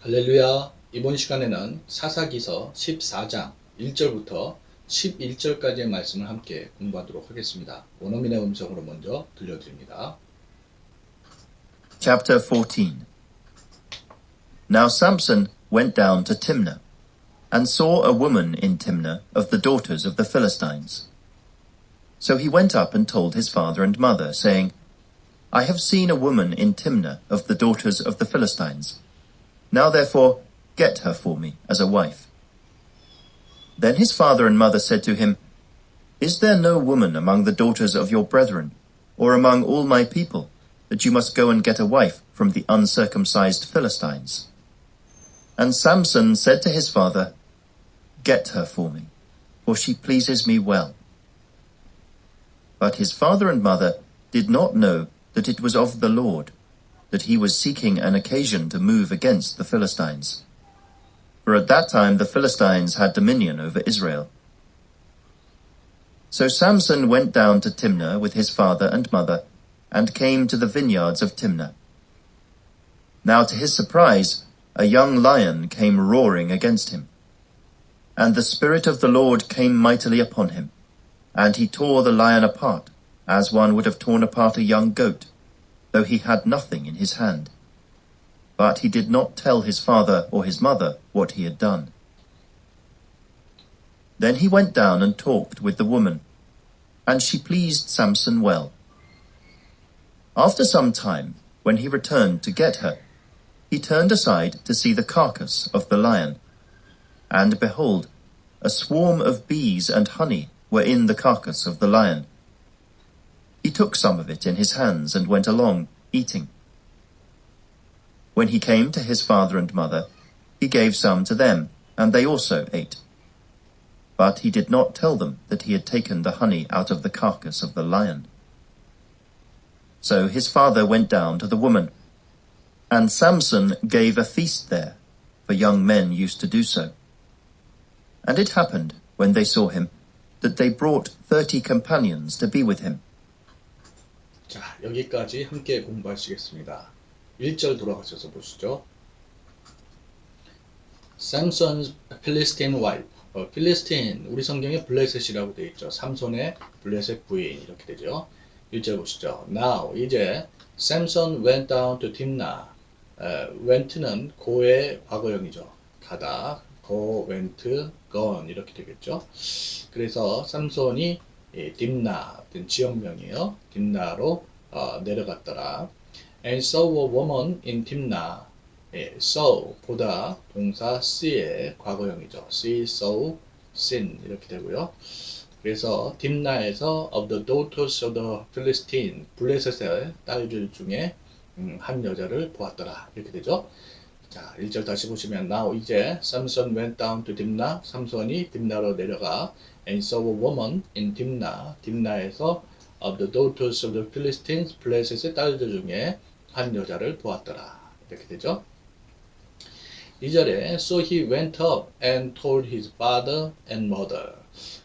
할렐루야. 이번 시간에는 사사기서 14장 1절부터 11절까지의 말씀을 함께 공부하도록 하겠습니다. 원어민의 음성으로 먼저 들려드립니다. Chapter 14 Now Samson went down to Timnah, and saw a woman in Timnah of the daughters of the Philistines. So he went up and told his father and mother, saying, I have seen a woman in Timnah of the daughters of the Philistines. Now therefore get her for me as a wife. Then his father and mother said to him, Is there no woman among the daughters of your brethren, or among all my people, that you must go and get a wife from the uncircumcised Philistines? And Samson said to his father, Get her for me, for she pleases me well. But his father and mother did not know that it was of the Lord, that he was seeking an occasion to move against the Philistines. For at that time the Philistines had dominion over Israel. So Samson went down to Timnah with his father and mother, and came to the vineyards of Timnah. Now to his surprise, a young lion came roaring against him. And the Spirit of the Lord came mightily upon him, and he tore the lion apart, as one would have torn apart a young goat, though he had nothing in his hand. But he did not tell his father or his mother what he had done. Then he went down and talked with the woman, and she pleased Samson well. After some time, when he returned to get her, he turned aside to see the carcass of the lion. And behold, a swarm of bees and honey were in the carcass of the lion. He took some of it in his hands and went along, eating. When he came to his father and mother, he gave some to them, and they also ate. But he did not tell them that he had taken the honey out of the carcass of the lion. So his father went down to the woman, and Samson gave a feast there, for young men used to do so. And it happened, when they saw him, that they brought thirty companions to be with him. 자, 여기까지 함께 공부하시겠습니다. 1절 돌아가셔서 보시죠. Samson's Philistine wife. 어, 필리스틴, 우리 성경에 블레셋이라고 되어 있죠. 삼손의 블레셋 부인 이렇게 되죠. 1절 보시죠. Now, 이제 Samson went down to Timnah. 어, went는 고의 과거형이죠. 가다, go, went, gone 이렇게 되겠죠. 그래서 삼손이 예, 딥나 등 지역명이에요. 딥나로 어, 내려갔더라. And saw a woman in 딥나. 예, saw 보다 동사 see의 과거형이죠. see, saw, seen 이렇게 되고요. 그래서 딥나에서 of the daughters of the Philistine 블레셋의 딸들 중에 음, 한 여자를 보았더라 이렇게 되죠. 자, 1절 다시 보시면 now 이제 Samson went down to 딥나 삼손이 딥나로 내려가 and saw a woman in 딥나 딥나에서 of the daughters of the Philistines 블레셋의 딸들 중에 한 여자를 보았더라 이렇게 되죠. 2절에 so he went up and told his father and mother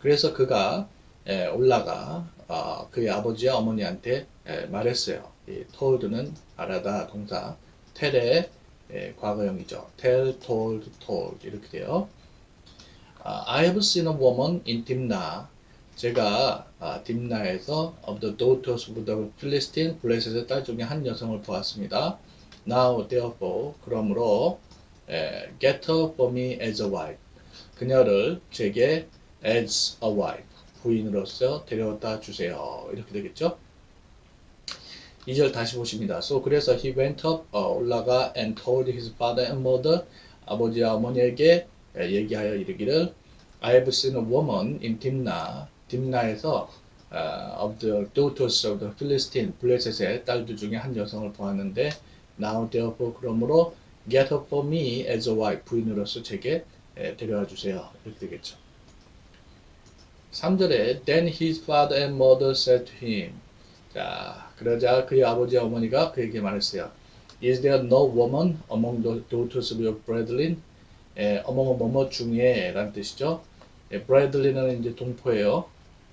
그래서 그가 에, 올라가 어, 그의 아버지와 어머니한테 에, 말했어요. 이 told는 말하다 동사 tell의 에, 과거형이죠. tell, told, told 이렇게 돼요. 아, I have seen a woman in Dimna. 제가 아, 딥나에서 of the daughters of the Philistine 블레셋의 딸 중에 한 여성을 보았습니다. Now therefore 그러므로 에, get her for me as a wife. 그녀를 제게 as a wife 부인으로서 데려다 주세요. 이렇게 되겠죠? 2절 다시 보십니다. So 그래서 he went up 어, 올라가 and told his father and mother 아버지와 어머니에게 에, 얘기하여 이르기를 I have seen a woman in Dimna 딥나에서 어, of the daughters of the Philistine 블레셋의 딸들 중에 한 여성을 보았는데 now therefore 그러므로 get her for me as a wife 부인으로서 제게 에, 데려와 주세요. 이렇게 되겠죠. 3절에 Then his father and mother said to him 자, 그러자 그의 아버지와 어머니가 그에게 말했어요. Is there no woman among the daughters of your brethren? 에, among 뭐뭐 중에 라는 뜻이죠. 에, brethren 이제 동포예요.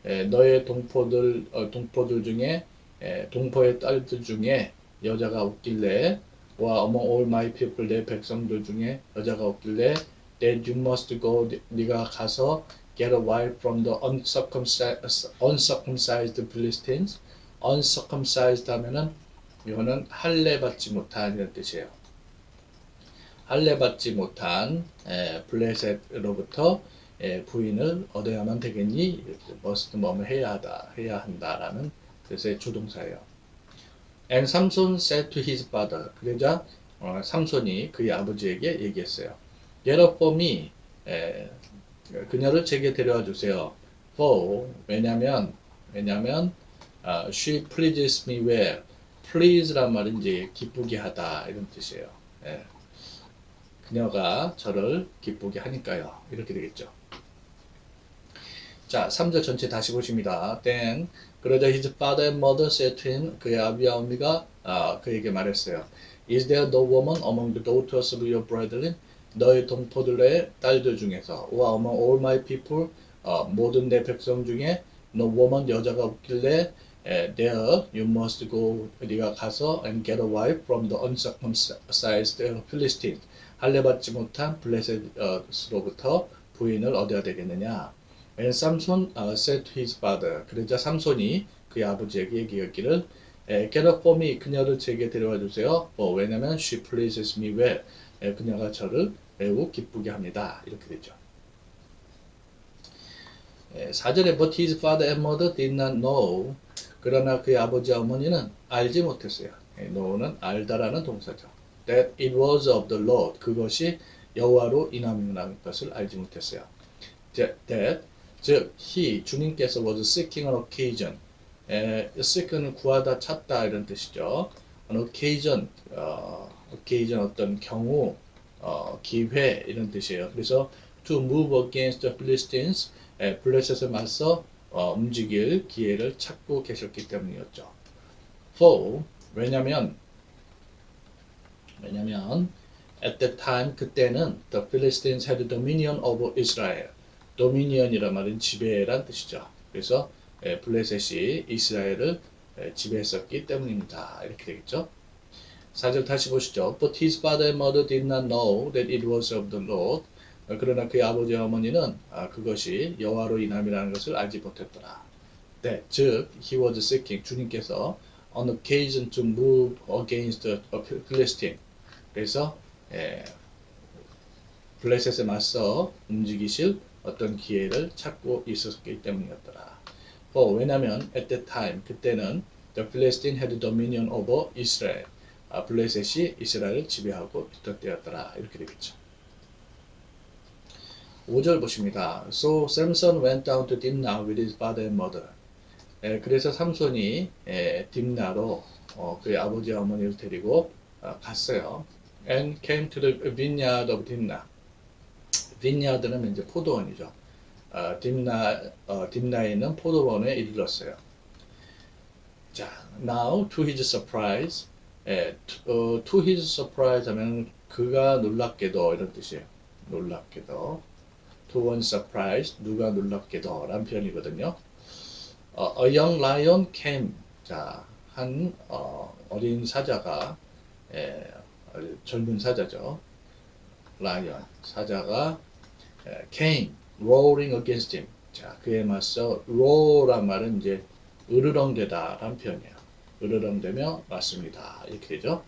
에, 너의 동포들 어, 동포들 중에 에, 동포의 딸들 중에 여자가 없길래 와 among all my people 내 백성들 중에 여자가 없길래 that you must go 네가 가서 get a wife from the uncircumcised, uncircumcised Philistines uncircumcised 하면은 이거는 할례 받지 못한 이런 뜻이에요. 할례 받지 못한 에, 블레셋으로부터 에, 부인을 얻어야만 되겠니? must 뭐뭐 해야 하다, 해야 한다라는 뜻의 조동사예요. And Samson said to his father. 그러자 어, 삼손이 그의 아버지에게 얘기했어요. Get up for me. 에, 그녀를 제게 데려와 주세요. For 왜냐면 왜냐면 아, she pleases me well. please란 말은 이제 기쁘게 하다 이런 뜻이에요. 예. 그녀가 저를 기쁘게 하니까요. 이렇게 되겠죠. 자, 3절 전체 다시 보십니다. Then 그러자 his father and mother said to him 그의 아비와 어미가 아, 그에게 말했어요. Is there no woman among the daughters of your brethren? 너의 동포들의 딸들 중에서 or among all my people 어, 모든 내 백성 중에 no woman 여자가 없길래 에, there you must go 네가 가서 and get a wife from the uncircumcised Philistines 할례 받지 못한 블레셋으로부터 부인을 얻어야 되겠느냐 And Samson uh, said to his father 그러자 삼손이 그의 아버지에게 얘기하기를 에, Get up for me 그녀를 제게 데려와 주세요 어, 왜냐면 she pleases me well 에, 그녀가 저를 매우 기쁘게 합니다 이렇게 되죠 에, 4절에 But his father and mother did not know 그러나 그의 아버지와 어머니는 알지 못했어요 에, know는 알다라는 동사죠 That it was of the Lord 그것이 여호와로 인함이라는 것을 알지 못했어요 that 즉 he 주님께서 was seeking an occasion 에, seek는 구하다 찾다 이런 뜻이죠. an occasion 어, occasion 어떤 경우 어, 기회 이런 뜻이에요. 그래서 to move against the Philistines 에, 블레셋에 맞서 어, 움직일 기회를 찾고 계셨기 때문이었죠. for 왜냐면 왜냐면 at that time 그때는 the Philistines had dominion over Israel 도미니언이란 말은 지배란 뜻이죠. 그래서 에, 블레셋이 이스라엘을 에, 지배했었기 때문입니다. 이렇게 되겠죠. 4절 다시 보시죠. But his father and mother did not know that it was of the Lord. 어, 그러나 그의 아버지와 어머니는 아, 그것이 여호와로 인함이라는 것을 알지 못했더라. 네, 즉 he was seeking 주님께서 on occasion to move against the Philistine. 그래서 에, 블레셋에 맞서 움직이실 어떤 기회를 찾고 있었기 때문이었더라. For 왜냐하면 at that time 그때는 the Philistine had dominion over Israel. 아, 블레셋이 이스라엘을 지배하고 있던 때였더라. 이렇게 되겠죠. 5절 보십니다. So Samson went down to Dimna with his father and mother. 에, 그래서 삼손이 에, 딥나로 어, 그의 아버지와 어머니를 데리고 어, 갔어요. And came to the vineyard of Dimna. 빈야드는 이제 포도원이죠. 어, 딥나, 어, 딥나에 있는 포도원에 이르렀어요. 자, now to his surprise, 예, to, 어, to his surprise 하면 그가 놀랍게도 이런 뜻이에요. 놀랍게도. One's surprise, 누가 놀랍게도 라는 표현이거든요. 어, a young lion came. 자, 한 어, 어린 사자가 예, 젊은 사자죠. 라이언 사자가 came roaring against him. 자, 그에 맞서 roar란 말은 이제 으르렁대다 라는 표현이에요. 으르렁대며 맞습니다. 이렇게 되죠.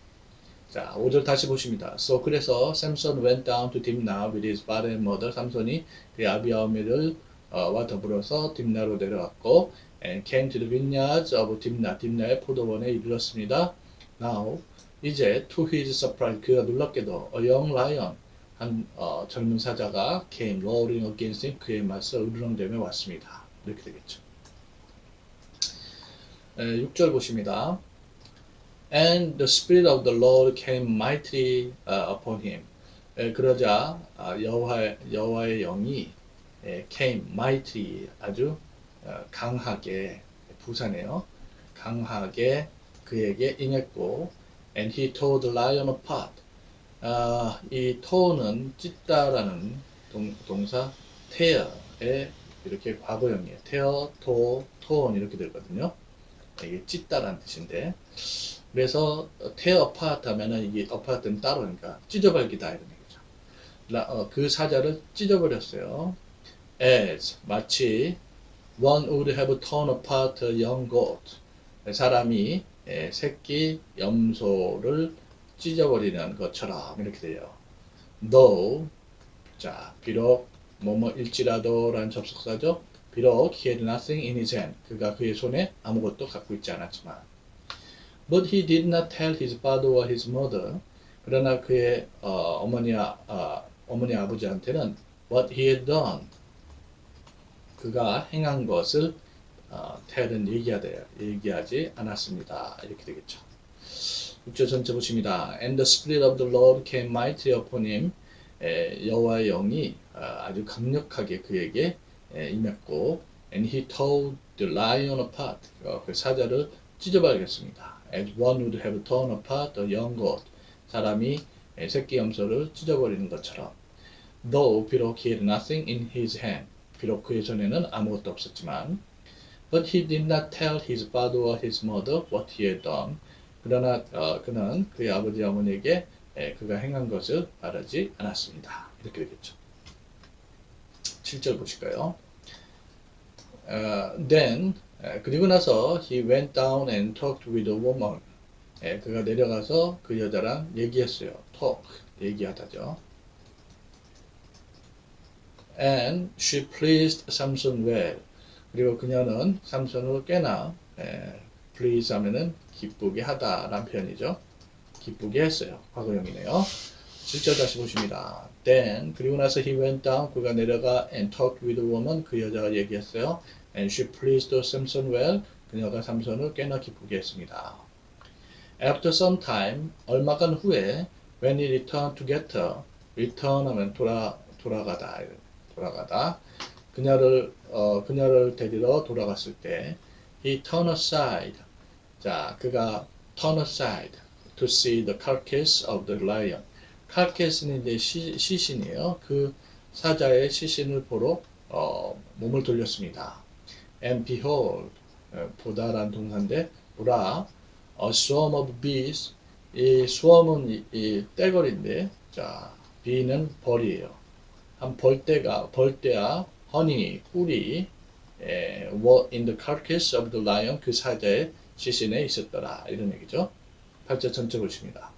자, 5절 다시 보십니다. So 그래서 Samson went down to Dimna with his father and mother. 삼손이 그의 아비와 어미를 어, 와 더불어서 딥나로 내려왔고 and came to the vineyards of Dimna. 딥나의 포도원에 이르렀습니다. Now 이제 to his surprise 그가 놀랍게도 a young lion 한 어, 젊은 사자가 came roaring against him 그에 맞서 으르렁대며 왔습니다. 이렇게 되겠죠. 에, 6절 보십니다. And the spirit of the Lord came mightily uh, upon him. 에, 그러자 아, 여호와 여호와의 영이 에, came mightily 아주 어, 강하게 부사네요. 강하게 그에게 임했고 and he tore the lion apart. 아, 이 to는 찢다라는 동, 동사 tear의 이렇게 과거형이에요. tear, tore, torn 이렇게 되거든요. 이게 찢다라는 뜻인데 그래서 apart 하면은 이게 apart는 따로니까 찢어버리기다 이런 얘기죠. 라- 어, 그 사자를 찢어버렸어요. as 마치 one would have torn apart a young goat. 사람이 예, 새끼 염소를 찢어버리는 것처럼 이렇게 돼요. though 자 비록 뭐뭐일지라도 라는 접속사죠. 비록 he had nothing in his hand 그가 그의 손에 아무것도 갖고 있지 않았지만 but he did not tell his father or his mother 그러나 그의 어, 어머니 아, 어머니 아버지한테는 what he had done 그가 행한 것을 어, 텔은 얘기하되, 얘기하지 않았습니다. 이렇게 되겠죠. 6절 전체 보십니다. And the spirit of the Lord came mightily upon him. 에, 여호와의 영이 어, 아주 강력하게 그에게 에, 임했고, and he tore the lion apart. 어, 그 사자를 찢어버리겠습니다. As one would have torn apart a young goat. 사람이 에, 새끼 염소를 찢어버리는 것처럼. Though 비록 he had nothing in his hand. 비록 그의 손에는 아무것도 없었지만, but he did not tell his father or his mother what he had done. 그러나 어, 그는 그의 아버지 어머니에게 에, 그가 행한 것을 말하지 않았습니다. 이렇게 되겠죠. 7절 보실까요? 어, then 에, 그리고 나서 he went down and talked with a woman. 에, 그가 내려가서 그 여자랑 얘기했어요. talk 얘기하다죠. And she pleased Samson well. 그리고 그녀는 삼손을 꽤나 에, please 하면은 기쁘게 하다라는 표현이죠. 기쁘게 했어요. 과거형이네요. 7절 다시 보십니다. Then 그리고 나서 he went down 그가 내려가 and talked with the woman 그 여자가 얘기했어요. And she pleased Samson well 그녀가 삼손을 꽤나 기쁘게 했습니다. After some time 얼마간 후에 when he returned to get her return 하면 돌아 돌아가다 돌아가다 그녀를 어, 그녀를 데리러 돌아갔을 때 he turned aside 자 그가 turn aside to see the carcass of the lion carcass는 이제 시, 시신이에요 그 사자의 시신을 보러 어, 몸을 돌렸습니다 and behold 어, 보다란 동사인데 보라 a swarm of bees 이 swarm은 이, 이 떼거리인데 자 bee는 벌이에요 한 벌떼가 벌떼와 honey 꿀이 에, were in the carcass of the lion 그 사자의 시신에 있었더라 이런 얘기죠. 8절 전체 보십니다.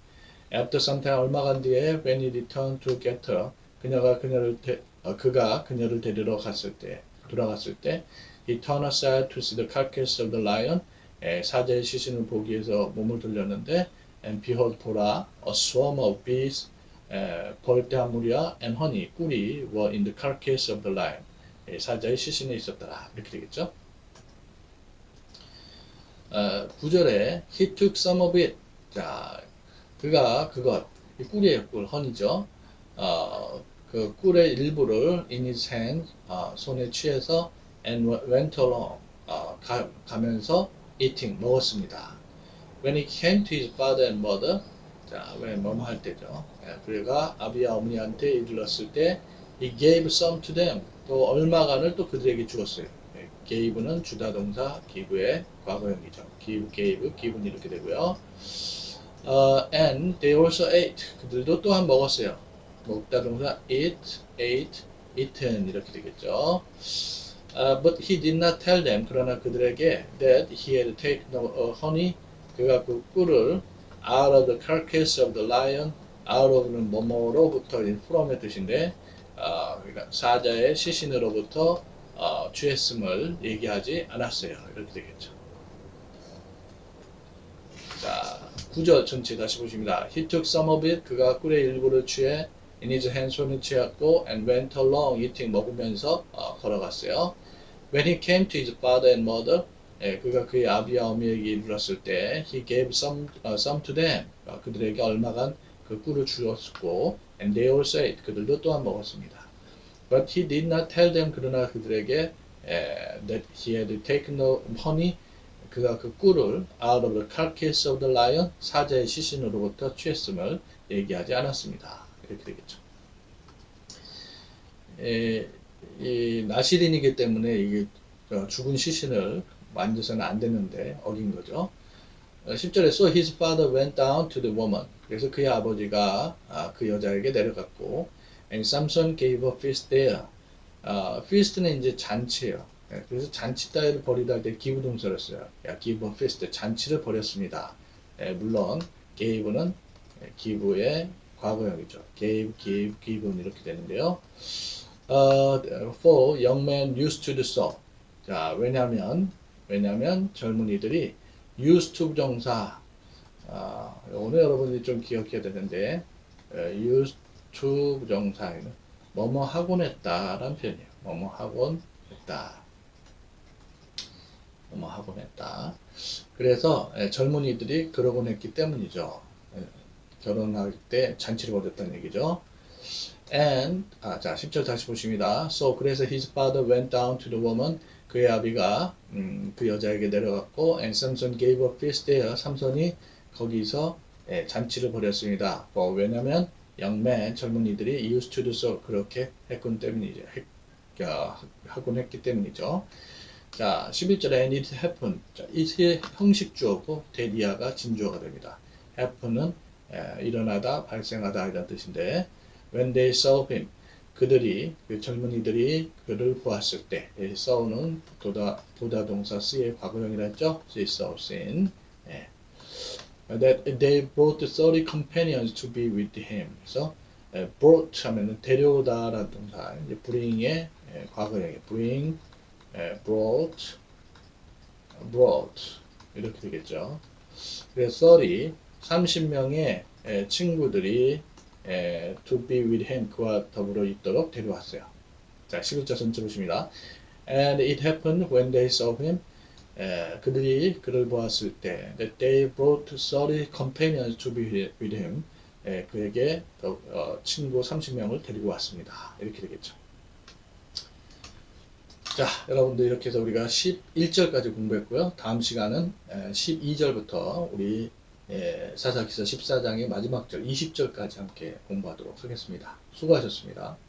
After some time 얼마 간 뒤에 when he returned to get her 그녀가 그녀를 데, 어, 그가 그녀를 데리러 갔을 때 돌아갔을 때 he turned aside to see the carcass of the lion 에, 사자의 시신을 보기 위해서 몸을 돌렸는데 and behold 보라 a swarm of bees 에, 벌떼 한 무리와 and honey 꿀이 were in the carcass of the lion 예, 사자의 시신에 있었더라 이렇게 되겠죠. 어, 9절에 he took some of it 자 그가 그것 이 꿀이에요 꿀 헌이죠. 어, 그 꿀의 일부를 in his hand 어, 손에 취해서 and went along 어, 가, 가면서 eating 먹었습니다. When he came to his father and mother 자 왜 뭐뭐 할 때죠. 예, 그가 아비와 어머니한테 이르렀을 때 he gave some to them 또 얼마간을 또 그들에게 주었어요. 예, gave는 주다 동사 give의 과거형이죠. give, gave, give는 이렇게 되고요. 어, and they also ate. 그들도 또한 먹었어요. 먹다 동사 eat, ate, eaten 이렇게 되겠죠. 어, but he did not tell them. 그러나 그들에게 that he had taken uh, honey. 그가 그 꿀을 out of the carcass of the lion. out of는 뭐뭐로부터 from의 뜻인데 어, 그러니까 사자의 시신으로부터 어, 취했음을 얘기하지 않았어요. 이렇게 되겠죠. 자, 구절 전체 다시 보십니다. He took some of it. 그가 꿀의 일부를 취해 in his hand 손을 취했고 and went along eating 먹으면서 어, 걸어갔어요. When he came to his father and mother, 예, 그가 그의 아비와 어미에게 이르렀을 때 he gave some, 어, some to them. 어, 그들에게 얼마간 그 꿀을 주었고 and they also ate. 그들도 또한 먹었습니다. But he did not tell them. 그러나 그들에게 에, that he had taken the honey. 그가 그 꿀을 out of the carcass of the lion. 사자의 시신으로부터 취했음을 얘기하지 않았습니다. 이렇게 되겠죠. 에, 이 나시린이기 때문에 이게 어, 죽은 시신을 만져서는 안 되는데 어긴 거죠. 어, 10절에 so his father went down to the woman. 그래서 그의 아버지가 아, 그 여자에게 내려갔고 and Samson gave a feast there. 아, feast는 이제 잔치예요. 예, 그래서 잔치 따위를 벌이다 할 때 기부 동사를 써요. 야, give a feast. 잔치를 벌였습니다. 예, 물론 gave는 예, 기부의 과거형이죠. gave, give, given 이렇게 되는데요. 어, for young men used to do so. 자, 왜냐면 왜냐면 젊은이들이 used to 부정사 아, 오늘 여러분들이 좀 기억해야 되는데 에, used to 부정사에는 뭐뭐 하곤 했다라는 표현이에요. 뭐뭐 하곤 했다. 뭐뭐 하곤 했다. 그래서 에, 젊은이들이 그러곤 했기 때문이죠. 에, 결혼할 때 잔치를 벌였다는 얘기죠. And 아, 자 10절 다시 보십니다. So 그래서 his father went down to the woman 그의 아비가 음, 그 여자에게 내려갔고 and Samson gave a feast there. 삼손이 거기서 예, 잔치를 벌였습니다. 뭐, 왜냐면 영매 젊은이들이 used to do so 그렇게 했군 때문이죠. 했, 어, 하곤 했기 때문이죠. 자 11절에 and it happened. 자, it의 형식 주어고 데리아가 진주어가 됩니다. happen은 예, 일어나다 발생하다 이런 뜻인데 when they saw him 그들이 그 젊은이들이 그를 보았을 때 예, saw는 보다 보다 동사 쓰의 과거형이라 했죠. see saw seen 예. that they brought 30 companions to be with him. 그래서 예, brought 하면은 데려오다라는 동사 이제 bring의 예, 과거형이 bring 예, brought brought 이렇게 되겠죠. 그래서 30 30명의 예, 친구들이 에, to be with him 그와 더불어 있도록 데려왔어요. 자, 11절 전체 보십니다. And it happened when they saw him. 에, 그들이 그를 보았을 때 that they brought 30 companions to be with him. 에, 그에게 더, 어, 친구 30명을 데리고 왔습니다. 이렇게 되겠죠. 자, 여러분들 이렇게 해서 우리가 11절까지 공부했고요. 다음 시간은 에, 12절부터 우리 예, 사사기서 14장의 마지막 절 20절까지 함께 공부하도록 하겠습니다. 수고하셨습니다.